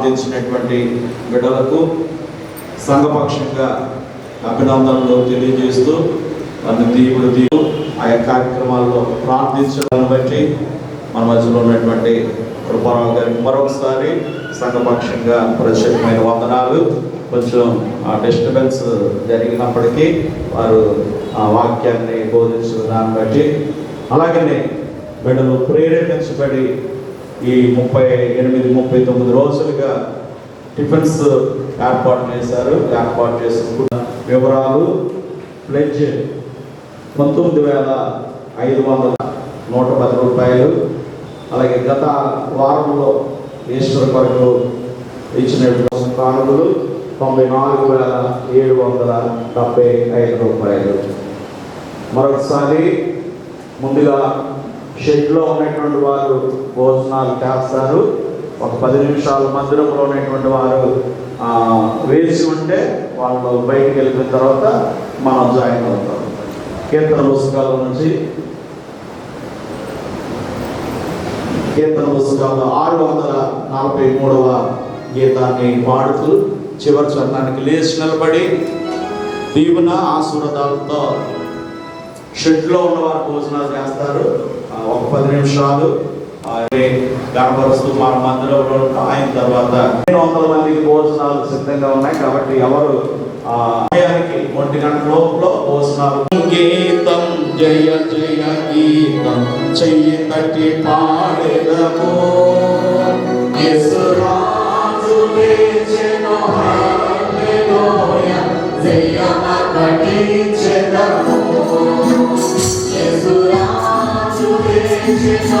ప్రార్థించినటువంటి బిడ్డలకు సంఘపక్షంగా అభినందనలు తెలియజేస్తూ మన దీవుడు దీవు ఆయా కార్యక్రమాల్లో ప్రార్థించడాన్ని బట్టి మన మధ్యలో ఉన్నటువంటి కృపారావు గారికి మరొకసారి సంఘపక్షంగా ప్రత్యేకమైన వందనాలు. కొంచెం డిస్టర్బెన్స్ జరిగినప్పటికీ వారు ఆ వాక్యాన్ని బోధించిన దాన్ని బట్టి. అలాగనే బిడ్డలు ప్రేరేపించబడి ఈ ముప్పై ఎనిమిది ముప్పై తొమ్మిది రోజులుగా టిఫిన్స్ ఏర్పాటు చేశారు. ఏర్పాటు చేసుకున్న వివరాలు ప్లెడ్జ్ పంతొమ్మిది వేల ఐదు వందల నూట పది రూపాయలు. అలాగే గత వారంలో ఈశ్వర్ కొరకు ఇచ్చిన కానుకలు తొంభై నాలుగు వేల ఏడు వందల డెబ్బై ఐదు రూపాయలు. మరొకసారి ముందుగా షెడ్లో ఉన్నటువంటి వారు భోజనాలు చేస్తారు. ఒక పది నిమిషాలు మందిరంలో ఉన్నటువంటి వారు వేసి ఉంటే వాళ్ళు బయటికి వెళ్ళిన తర్వాత మనం జాయిన్ అవుతాం. కీర్తన పుస్తకాల నుంచి కీర్తన పుస్తకాలు ఆరు వందల నలభై మూడవ గీతాన్ని పాడుతూ చివరి చరణానికి లేచి నిలబడి దీవున ఆశీర్వాదాలతో షెడ్లో ఉన్నవారు భోజనాలు చేస్తారు. ఒక పది నిమిషాలు. గణపరుస్తూ మన మందిరంలో ఆయన తర్వాత నేను వందల మందికి భోజనాలు సిద్ధంగా ఉన్నాయి. కాబట్టి ఎవరు ఆ ఒంటి గంట లోపల భోజనాలు గీతం జయ జయ గీతం చెయ్యి తట్టి పాడేదము. యేసురాజు లేచెను, Hallelujah.